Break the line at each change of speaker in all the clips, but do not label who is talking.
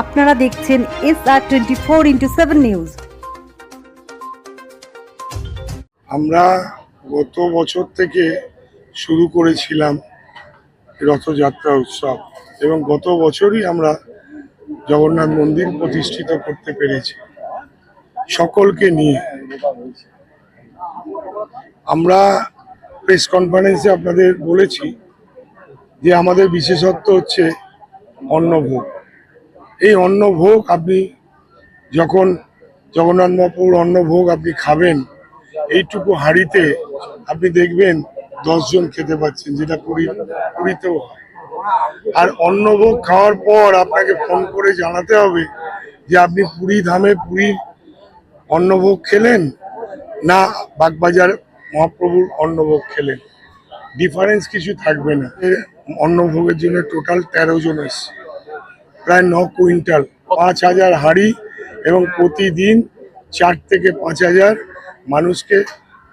আপনারা দেখছেন S R twenty four into seven news
আমরা গত বছর থেকে শুরু করেছিলাম রথযাত্রা উৎসব এবং গত বছরই আমরা জগন্নাথ মন্দির প্রতিষ্ঠিত করতে পেরেছি সকলকে নিয়ে। আমরা প্রেস কনফারেন্সে আপনাদের বলেছি যে আমাদের বিশেষত্ব হচ্ছে অন্নভোগ। এই অন্নভোগ আপনি যখন জগন্নাথ মহাপুর অন্নভোগ আপনি খাবেন, এইটুকু হাঁড়িতে আপনি দেখবেন দশজন খেতে পাচ্ছেন, যেটা পুরী, পুরীতেও হয়। আর অন্নভোগ খাওয়ার পর আপনাকে ফোন করে জানাতে হবে যে আপনি পুরী ধামে পুরীর অন্নভোগ খেলেন না বাগবাজার মহাপ্রভুর অন্নভোগ খেলেন। ডিফারেন্স কিছু থাকবে না। অন্নভোগের জন্য টোটাল তেরো জন এসছে। প্রায় ন কুইন্টাল পাঁচ হাজার হাঁড়ি এবং প্রতিদিন চার থেকে পাঁচ হাজার মানুষকে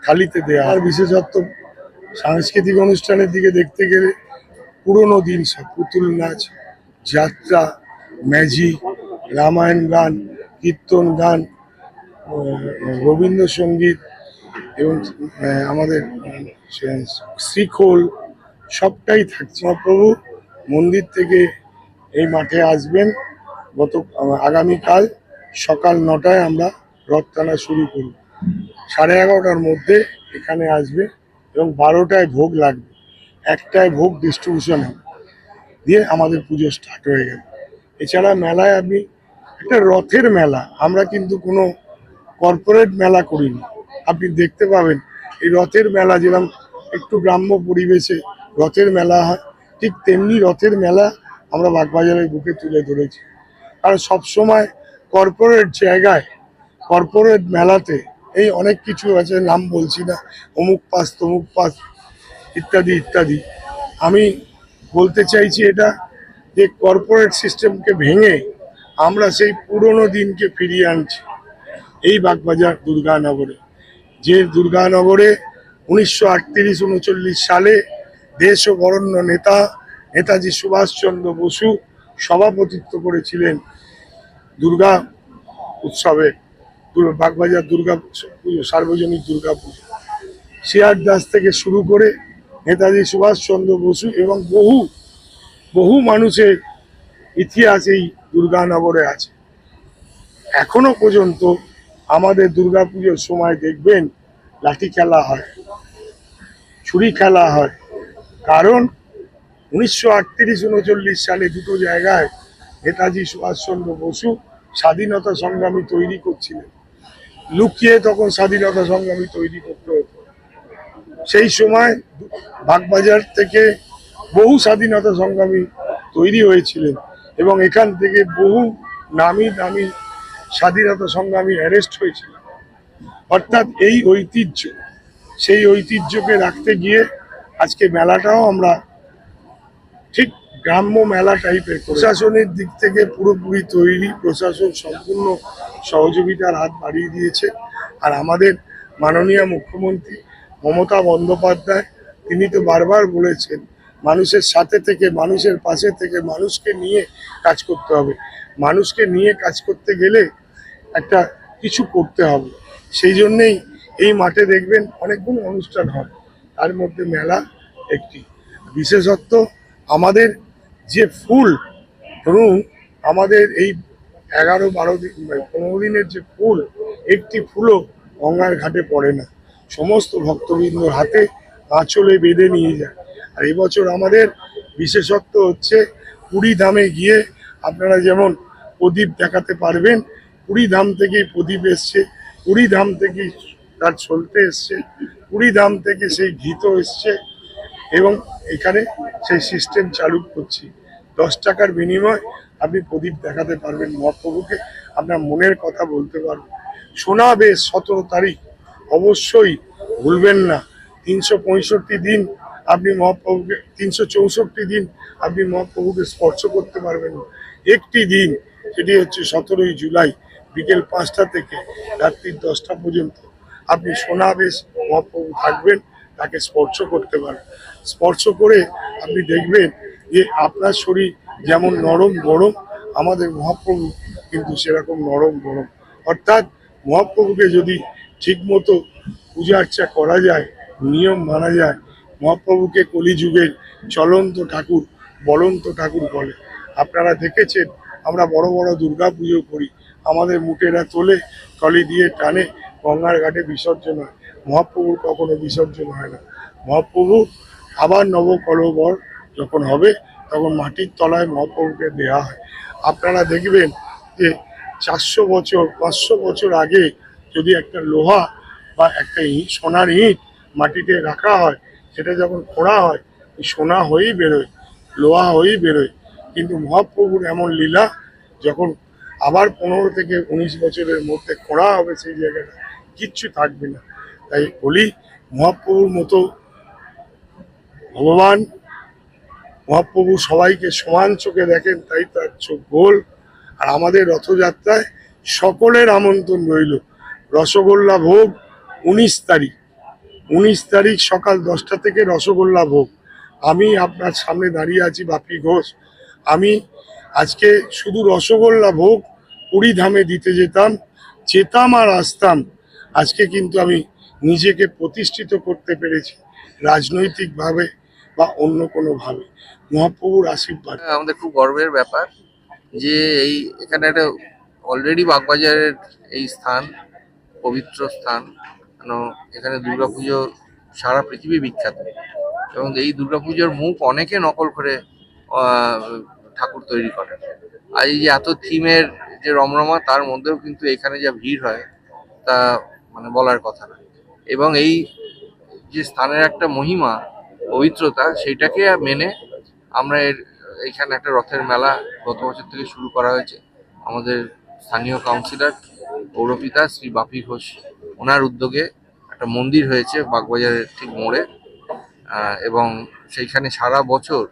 থালিতে দেওয়া আর বিশেষত্ব সাংস্কৃতিক অনুষ্ঠানের দিকে দেখতে গেলে পুরনো দিন সব পুতুল নাচ যাত্রা ম্যাজিক রামায়ণ গান কীর্তন গান রবীন্দ্রসঙ্গীত এবং আমাদের শ্রীখোল সবটাই থাকছে। মহাপ্রভু মন্দির থেকে এই মাঠে আসবেন। গত, আগামীকাল সকাল নটায় আমরা রথ টানা শুরু করব। সাড়ে এগারোটার মধ্যে এখানে আসবে এবং বারোটায় ভোগ লাগবে। একটায় ভোগ ডিস্ট্রিবিউশন হবে। দিয়ে আমাদের পুজো স্টার্ট হয়ে গেল। এছাড়া মেলায় আপনি একটা রথের মেলা। আমরা কিন্তু কোনো কর্পোরেট মেলা করিনি। আপনি দেখতে পাবেন, এই রথের মেলা যেরকম একটু গ্রাম্য পরিবেশে রথের মেলা হয়, ঠিক তেমনি রথের মেলা আমরা বাগবাজারের বুকে তুলে ধরেছি। কারণ সবসময় কর্পোরেট জায়গায় কর্পোরেট মেলাতে এই অনেক কিছু আছে, নাম বলছি না, অমুক পাস, তমুক পাস, ইত্যাদি ইত্যাদি। আমি বলতে চাইছি এটা যে কর্পোরেট সিস্টেমকে ভেঙে আমরা সেই পুরনো দিনকে ফিরিয়ে আনছি। এই বাগবাজার দুর্গানগরে। যে দুর্গানগরে উনিশশো আটত্রিশ, উনচল্লিশ সালে দেশ ও বরণ্য নেতা নেতাজি সুভাষচন্দ্র বসু সভাপতিত্ব করেছিলেন দুর্গা উৎসবে বাগবাজার দুর্গা পুজো সার্বজনিক দুর্গা পুজো। শিয়ার দাস থেকে শুরু করে নেতাজি সুভাষচন্দ্র বসু এবং বহু বহু মানুষের ইতিহাস এই দুর্গানগরে আছে। এখনও পর্যন্ত আমাদের দুর্গাপুজোর সময় দেখবেন লাঠি খেলা হয়, ছুরি খেলা হয়। কারণ উনিশশো উনচল্লিশ সালে দুটো জায়গায় নেতাজি সুভাষচন্দ্র বসু স্বাধীনতা সংগ্রামী তৈরি করছিলেন। লুকিয়ে তখন স্বাধীনতা সংগ্রামী তৈরি করতে হতো। সেই সময় বাগবাজার থেকে বহু স্বাধীনতা সংগ্রামী তৈরি হয়েছিলেন এবং এখান থেকে বহু নামি দামি স্বাধীনতা সংগ্রামী অ্যারেস্ট হয়েছিল অর্থাৎ এই ঐতিহ্য, সেই ঐতিহ্যকে রাখতে গিয়ে আজকে মেলাটাও আমরা ঠিক গ্রাম্য মেলা টাইপের প্রশাসনের দিক থেকে পুরোপুরি তৈরি, প্রশাসন সম্পূর্ণ সহযোগিতার হাত বাড়িয়ে দিয়েছে। আর আমাদের মাননীয় মুখ্যমন্ত্রী মমতা বন্দ্যোপাধ্যায়, তিনি তো বারবার বলেছেন, মানুষের সাথে থেকে, মানুষের পাশে থেকে মানুষকে নিয়ে কাজ করতে হবে। মানুষকে নিয়ে কাজ করতে গেলে একটা কিছু করতে হবে। সেই জন্যেই এই মাঠে দেখবেন অনেকগুলো অনুষ্ঠান হয়। তার মধ্যে মেলা একটি। বিশেষত্ব আমাদের যে ফুল, ধরুন আমাদের এই এগারো, বারো দিন মানে পনেরো দিনের যে ফুল, একটি ফুলও গঙ্গার ঘাটে পড়ে না। সমস্ত ভক্তবৃন্দর হাতে আঁচলে বেঁধে নিয়ে যায়। আর এবছর আমাদের বিশেষত্ব হচ্ছে পুরী ধামে গিয়ে আপনারা যেমন প্রদীপ দেখাতে পারবেন, পুরী ধাম থেকেই প্রদীপ এসছে, পুরী ধাম থেকেই তার চলতে এসছে, পুরী ধাম থেকে সেই ঘিত এসছে এবং এখানে সেই সিস্টেম চালু করছি। দশ টাকার বিনিময় আপনি প্রদীপ দেখাতে পারবেন মহাপ্রভুকে আপনার মনের কথা বলতে পারবেন। শোনা বেশ সতেরো তারিখ। অবশ্যই ভুলবেন না। তিনশো পঁয়ষট্টি দিন আপনি মহাপ্রভুকে তিনশো চৌষট্টি দিন আপনি মহাপ্রভুকে স্পর্শ করতে পারবেন একটি দিন, সেটি হচ্ছে সতেরোই জুলাই, বিকেল পাঁচটা থেকে রাত্রি দশটা পর্যন্ত আপনি সোনাবেশ মহাপ্রভু থাকবেন, তাকে স্পর্শ করতে পারবেন। স্পর্শ করে আপনি দেখবেন যে আপনার শরীর যেমন নরম গরম, আমাদের মহাপ্রভু কিন্তু সেরকম নরম গরম। অর্থাৎ মহাপ্রভুকে যদি ঠিকমতো পূজা আর্চা করা যায়, নিয়ম মানা যায়, মহাপ্রভুকে কলিযুগের চলন্ত ঠাকুর, বলন্ত ঠাকুর বলে। আপনারা দেখেছেন, আমরা বড় বড় দুর্গা পুজো করি। আমাদের মুটেরা তোলে টলি দিয়ে টানে, গঙ্গার ঘাটে বিসর্জন হয়। মহাপ্রভুর কখনো বিসর্জন হয় না। মহাপ্রভু আবার নবকলবর যখন হবে, তখন মাটির তলায় মহাপ্রভুকে দেওয়া হয়। আপনারা দেখবেন যে চারশো বছর, পাঁচশো বছর আগে যদি একটা লোহা বা একটা ইট, সোনার ইট মাটিতে রাখা হয়, সেটা যখন খোঁড়া হয়, সোনা হয়েই বেরোয়, লোহা হয়েই বেরোয়। কিন্তু মহাপ্রভুর এমন লীলা, যখন আবার পনেরো থেকে উনিশ বছরের মধ্যে খোঁড়া হবে সেই জায়গাটা, কিচ্ছু থাকবে না। তাই বলি, মহাপ্রভুর মতো ভগবান মহাপ্রভু সবাইকে সমান চোখে দেখেন, তাই তার চোখ গোল। আর আমাদের রথযাত্রায় সকলের আমন্ত্রণ রইল। রসগোল্লা ভোগ উনিশ তারিখ। উনিশ তারিখ সকাল দশটা থেকে রসগোল্লা ভোগ। আমি আপনার সামনে দাঁড়িয়ে আছি, বাপি ঘোষ। আমি আজকে শুধু রসগোল্লা ভোগ পুরী ধামে দিতে যেতাম যেতাম আর আসতাম। আজকে কিন্তু আমি নিজেকে প্রতিষ্ঠিত করতে পেরেছি। রাজনৈতিকভাবে বা অন্য কোনোভাবে মহাপ্রভুর আশীর্বাদ।
আমাদের খুব গর্বের ব্যাপার যে এই এখানে একটা অলরেডি বাগবাজারের এই স্থান, পবিত্র স্থান, কেন এখানে দুর্গাপুজো সারা পৃথিবী বিখ্যাত। এবং এই দুর্গাপুজোর মুখ অনেকে নকল করে ঠাকুর তৈরি করে। আর এই যে এত থিমের যে রমরমা, তার মধ্যেও কিন্তু এখানে যা ভিড় হয়, তা মানে বলার কথা না। এবং এই যে স্থানের একটা মহিমা পবিত্রতা সেইটাকে মেনে আমরা এর, এখানে একটা রথের মেলা গত বছর থেকে শুরু করা হয়েছে। আমাদের স্থানীয় কাউন্সিলর পৌরপিতা শ্রী বাপি ঘোষ, ওনার উদ্যোগে একটা মন্দির হয়েছে বাগবাজারের ঠিক মোড়ে। এবং সেইখানে সারা বছর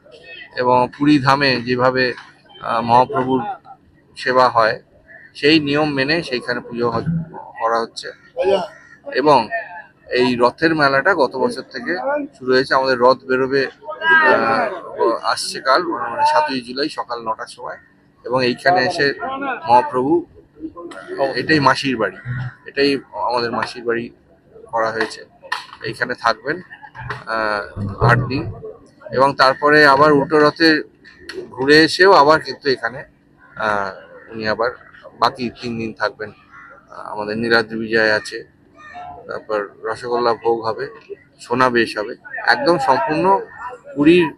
এবং পুরী ধামে যেভাবে মহাপ্রভুর সেবা হয়, সেই নিয়ম মেনে সেইখানে পুজো করা হচ্ছে। এবং এই রথের মেলাটা গত বছর থেকে শুরু হয়েছে। আমাদের রথ বেরোবে আসছে কাল মানে সাতই জুলাই সকাল নটার সময়। এবং এইখানে এসে মহাপ্রভু, এটাই মাসির বাড়ি। এটাই আমাদের মাসির বাড়ি করা হয়েছে। এইখানে থাকবেন আট দিন। এবং তারপরে আবার উল্টো রথে ঘুরে এসেও আবার কিন্তু এখানে উনি আবার বাকি তিন দিন থাকবেন। আমাদের নীলাদ্রি বিজয় আছে। তারপর রসগোল্লা ভোগ হবে, সোনা বেশ হবে। একদম সম্পূর্ণ পুরীর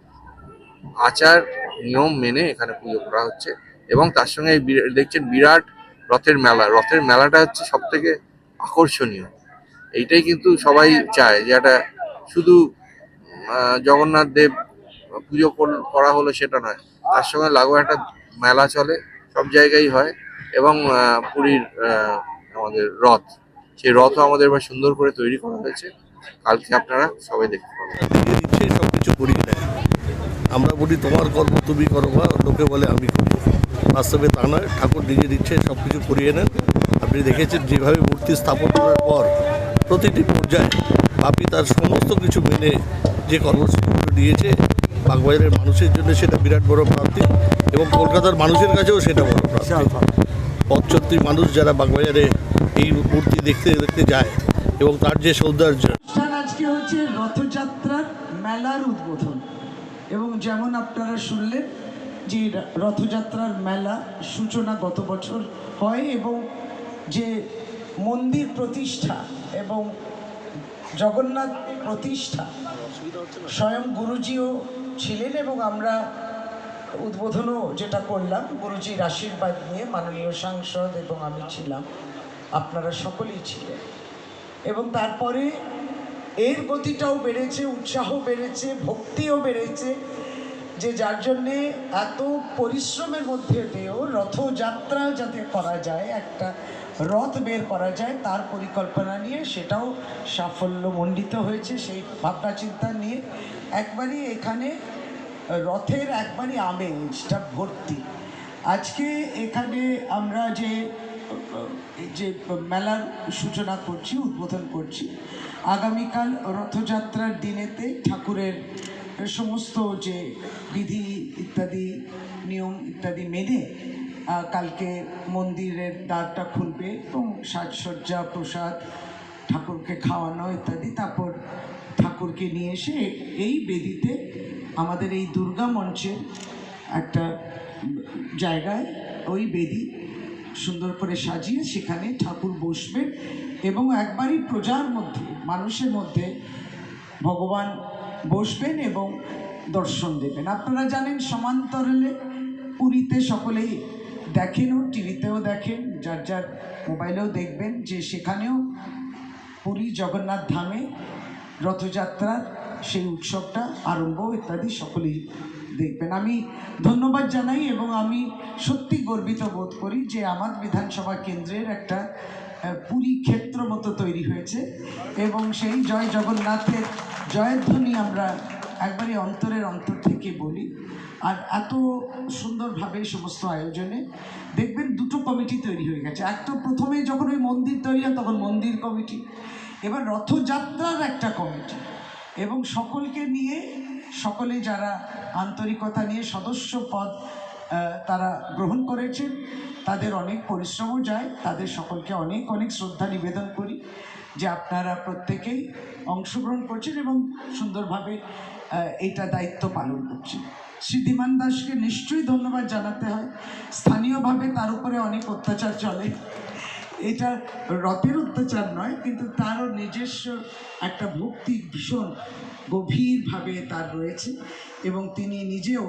আচার, নিয়ম মেনে এখানে পুজো করা হচ্ছে। এবং তার সঙ্গে দেখছেন বিরাট রথের মেলা। রথের মেলাটা হচ্ছে সব থেকে আকর্ষণীয়। এইটাই কিন্তু সবাই চায় যে একটা শুধু জগন্নাথ দেব পুজো কর- করা হলো সেটা নয়। তার সঙ্গে লাগোয়া একটা মেলা চলে, সব জায়গায় হয়। এবং পুরীর আমাদের রথ। সেই রথও আমাদের এবার সুন্দর করে তৈরি করা হয়েছে কালকে আপনারা সবাই দেখতে পাবেন।
দিচ্ছে সব কিছু করিয়ে দেয় আমরা বলি তোমার কর্ম তুমি করো বা লোকে বলে আমি করি। বাস্তবে তা নয় ঠাকুর নিজে দিচ্ছে সব কিছু করিয়ে নেন। আপনি দেখেছেন যেভাবে মূর্তি স্থাপন করার পর প্রতিটি পর্যায়ে বাপি তার সমস্ত কিছু মেনে যে কর্মসূচিগুলো নিয়েছে বাগবাজারের মানুষের জন্য সেটা বিরাট বড় প্রাপ্তি এবং কলকাতার মানুষের কাছেও সেটা বড় প্রাপ্তি। পথচত্রী মানুষ যারা বাগবাজারে এই মূর্তি দেখতে দেখতে যায় এবং তার যে সৌন্দর্য।
আজকে হচ্ছে রথযাত্রার মেলার উদ্বোধন। এবং যেমন আপনারা শুনলেন যে রথযাত্রার মেলা সূচনা গত বছর হয় এবং যে মন্দির প্রতিষ্ঠা এবং জগন্নাথ প্রতিষ্ঠা, স্বয়ং গুরুজিও ছিলেন এবং আমরা উদ্বোধনও যেটা করলাম, গুরুজির আশীর্বাদ নিয়ে মাননীয় সাংসদ এবং আমি ছিলাম। আপনারা সকলেই ছিলেন। এবং তারপরে এর গতিটাও বেড়েছে উৎসাহ বেড়েছে, ভক্তিও বেড়েছে, যে যার জন্যে এত পরিশ্রমের মধ্যে দিয়েও রথযাত্রা যাতে করা যায়, একটা রথ বের করা যায়, তার পরিকল্পনা নিয়ে সেটাও সাফল্যমণ্ডিত হয়েছে সেই ভাবনা চিন্তা নিয়ে। একবারই এখানে রথের একবারই আমেজটা ভর্তি। আজকে এখানে আমরা যে যে মেলার সূচনা করছি, উদ্বোধন করছি, আগামীকাল রথযাত্রার দিনেতে ঠাকুরের সমস্ত যে বিধি ইত্যাদি, নিয়ম ইত্যাদি মেনে কালকে মন্দিরের দ্বারটা খুলবে এবং সাজসজ্জা, প্রসাদ, ঠাকুরকে খাওয়ানো ইত্যাদি, তারপর ঠাকুরকে নিয়ে এসে এই বেদিতে আমাদের এই দুর্গা মঞ্চের একটা জায়গায় ওই বেদি সুন্দর করে সাজিয়ে সেখানে ঠাকুর বসবেন এবং একবারই প্রজার মধ্যে, মানুষের মধ্যে ভগবান বসবেন এবং দর্শন দেবেন। আপনারা জানেন সমান্তরালে পুরীতে সকলেই দেখেনও টিভিতেও দেখেন, যার যার মোবাইলেও দেখবেন যে সেখানেও পুরী জগন্নাথ ধামে রথযাত্রার সেই উৎসবটা, আরম্ভ ইত্যাদি সকলেই দেখবেন। আমি ধন্যবাদ জানাই এবং আমি সত্যি গর্বিত বোধ করি যে আমার বিধানসভা কেন্দ্রের একটা পুরী ক্ষেত্র মতো তৈরি হয়েছে এবং সেই জয় জগন্নাথের জয়ধ্বনি আমরা একবারে অন্তরের অন্তর থেকে বলি। আর এত সুন্দরভাবে সমস্ত আয়োজনে দেখবেন দুটো কমিটি তৈরি হয়ে গেছে। এক তো প্রথমে যখন ওই মন্দির তৈরি হয় তখন মন্দির কমিটি, এবার রথযাত্রার একটা কমিটি এবং সকলকে নিয়ে সকলে যারা আন্তরিকতা নিয়ে সদস্য পদ তারা গ্রহণ করেছেন, তাদের অনেক পরিশ্রমও যায়, তাদের সকলকে অনেক অনেক শ্রদ্ধা নিবেদন করি যে আপনারা প্রত্যেকেই অংশগ্রহণ করছেন এবং সুন্দরভাবে এটা দায়িত্ব পালন করছেন। সিদ্ধিমান দাসকে নিশ্চয়ই ধন্যবাদ জানাতে হয়। স্থানীয়ভাবে তার উপরে অনেক অত্যাচার চলে। এটা রথের অত্যাচার নয়, কিন্তু তারও নিজস্ব একটা ভক্তি ভীষণ গভীরভাবে তার রয়েছে এবং তিনি নিজেও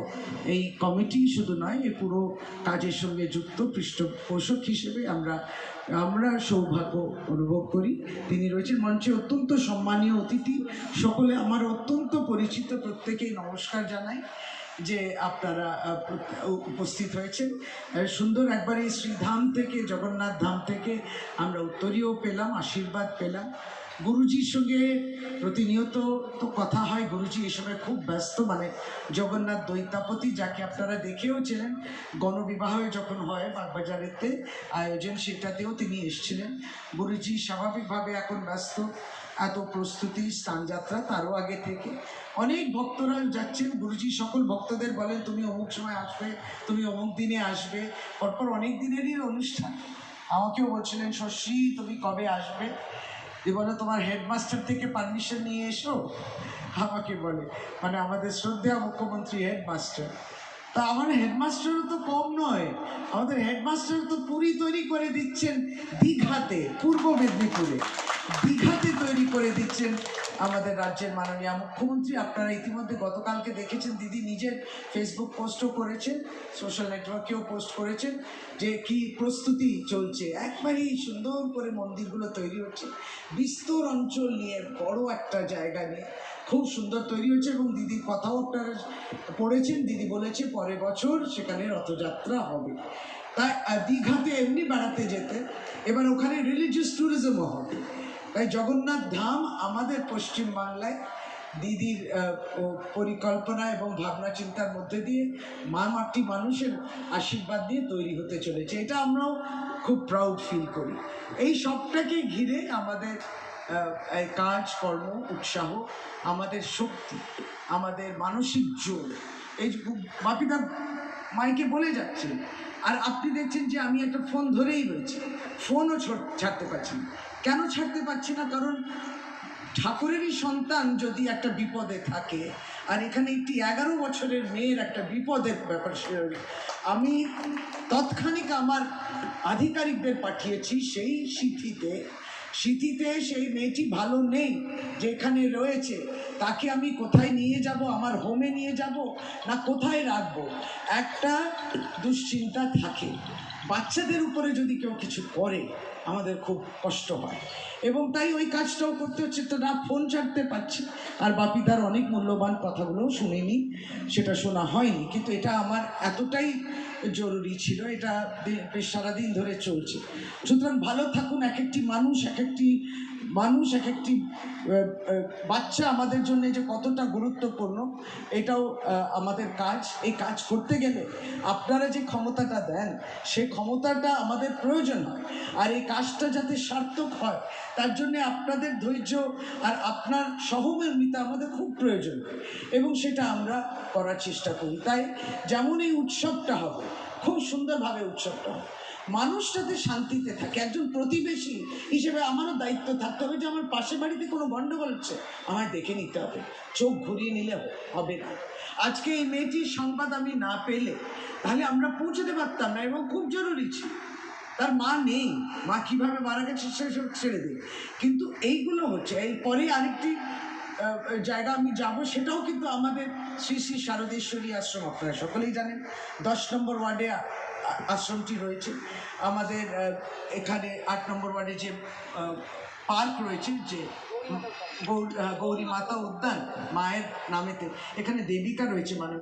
এই কমিটি শুধু নয় এই পুরো কাজের সঙ্গে যুক্ত, পৃষ্ঠপোষক হিসেবে আমরা আমরা সৌভাগ্য অনুভব করি। তিনি রয়েছেন মঞ্চে অত্যন্ত সম্মানীয় অতিথি। সকলে আমার অত্যন্ত পরিচিত, প্রত্যেকেই নমস্কার জানাই। যে আপনারা উপস্থিত হয়েছেন। সুন্দর একবার এই শ্রীধাম থেকে, জগন্নাথ ধাম থেকে আমরা উত্তরীয় পেলাম, আশীর্বাদ পেলাম। গুরুজির সঙ্গে প্রতিনিয়ত তো কথা হয়, গুরুজি এই সময় খুব ব্যস্ত মানে জগন্নাথ দৈতাপতি যাকে আপনারা দেখেও ছিলেন, গণবিবাহে যখন হয় বাগবাজারেতে আয়োজন, সেটাতেও তিনি এসেছিলেন। গুরুজি স্বাভাবিকভাবে এখন ব্যস্ত। এত প্রস্তুতি, স্থানযাত্রা তারও আগে থেকে। অনেক ভক্তরা যাচ্ছেন, গুরুজি সকল ভক্তদের বলেন, তুমি অমুক সময় আসবে, তুমি অমুক দিনে আসবে। পরপর অনেক দিনেরই অনুষ্ঠান। আমাকেও বলছিলেন, শশী, তুমি কবে আসবে? দিয়ে বলে, তোমার হেডমাস্টার থেকে পারমিশন নিয়ে এসো। আমাকে বলে মানে আমাদের শ্রদ্ধেয় মুখ্যমন্ত্রী হেডমাস্টার। তা আমার হেডমাস্টারও তো কম নয়, আমাদের হেডমাস্টার তো পুরী তৈরি করে দিচ্ছেন দীঘাতে, পূর্ব মেদিনীপুরে। দীঘাতে তৈরি করে দিচ্ছেন আমাদের রাজ্যের মাননীয় মুখ্যমন্ত্রী। আপনারা ইতিমধ্যে গতকালকে দেখেছেন, দিদি নিজের ফেসবুক পোস্টও করেছেন সোশ্যাল নেটওয়ার্কেও পোস্ট করেছেন, যে কি প্রস্তুতি চলছে। একবারেই সুন্দর করে মন্দিরগুলো তৈরি হচ্ছে। বিস্তর অঞ্চল নিয়ে, বড় একটা জায়গা নিয়ে খুব সুন্দর তৈরি হচ্ছে এবং দিদির কথাও আপনারা পড়েছেন, দিদি বলেছে পরের বছর সেখানে রথযাত্রা হবে। তাই দীঘাতে এমনি বেড়াতে যেতে, এবার ওখানে রিলিজিয়াস ট্যুরিজমও হবে। তাই জগন্নাথ ধাম আমাদের পশ্চিমবাংলায় দিদির পরিকল্পনা এবং ভাবনা চিন্তার মধ্যে দিয়ে মা মাটি মানুষের আশীর্বাদ দিয়ে তৈরি হতে চলেছে। এটা আমরাও খুব প্রাউড ফিল করি। এই সবটাকে ঘিরে আমাদের কাজ, কর্ম, উৎসাহ, আমাদের শক্তি, আমাদের মানসিক জোর, এই বাপিদা মাইকে বলে যাচ্ছে। আর আপনি দেখছেন যে আমি একটা ফোন ধরেই রয়েছি। ফোনও ছাড়তে পারছি কেন ছাড়তে পারছি না? কারণ ঠাকুরেরই সন্তান যদি একটা বিপদে থাকে, আর এখানে একটি এগারো বছরের মেয়ের একটা বিপদের ব্যাপার আমি তৎক্ষণিক আমার আধিকারিকদের পাঠিয়েছি সেই সিথিতে। সিথিতে সেই মেয়েটি ভালো নেই, যেখানে রয়েছে। তাকে আমি কোথায় নিয়ে যাব? আমার হোমে নিয়ে যাব না কোথায় রাখব? একটা দুশ্চিন্তা থাকে। বাচ্চাদের উপরে যদি কেউ কিছু করে, আমাদের খুব কষ্ট হয়। এবং তাই ওই কাজটাও করতে হচ্ছে। তো না ফোন ছাড়তে পারছি। আর বাপিদার অনেক মূল্যবান কথাগুলোও শুনিনি। সেটা শোনা হয়নি। কিন্তু এটা আমার এতটাই জরুরি ছিল। এটা বেশ সারাদিন ধরে চলছে। সুতরাং ভালো থাকুন। এক একটি মানুষ, এক একটি মানুষ এক একটি বাচ্চা আমাদের জন্য যে কতটা গুরুত্বপূর্ণ, এটাও আমাদের কাজ। এই কাজ করতে গেলে আপনারা যে ক্ষমতাটা দেন, সেই ক্ষমতাটা আমাদের প্রয়োজন হয়। আর এই কাজটা যাতে সার্থক হয়, তার জন্য আপনাদের ধৈর্য আর আপনার সহমর্মিতা আমাদের খুব প্রয়োজন। এবং সেটা আমরা করার চেষ্টা করি। তাই যেমন এই উৎসবটা হবে, খুব সুন্দরভাবে উৎসবটা হবে। মানুষ যাতে শান্তিতে থাকে, একজন প্রতিবেশী হিসেবে আমারও দায়িত্ব থাকতে হবে যে আমার পাশে বাড়িতে কোনো গণ্ডগোল হচ্ছে, আমায় দেখে নিতে হবে। চোখ ঘুরিয়ে নিলে হবে না। আজকে এই মেয়েটির সংবাদ আমি না পেলে, তাহলে আমরা পৌঁছতে পারতাম না এবং খুব জরুরি ছিল। তার মা নেই, মা কীভাবে মারা গেছে সেসব ছেড়ে দিই কিন্তু এইগুলো হচ্ছে, এরপরে আরেকটি জায়গা আমি যাব, সেটাও কিন্তু আমাদের শ্রী শ্রী শারদেশ্বরী আশ্রম আপনারা সকলেই জানেন। দশ নম্বর ওয়ার্ডে আশ্রমটি রয়েছে। আমাদের এখানে আট নম্বর ওয়ার্ডে যে পার্ক রয়েছে যে গৌরী মাতা উদ্যান মায়ের নামেতে। এখানে দেবিকা রয়েছে মানে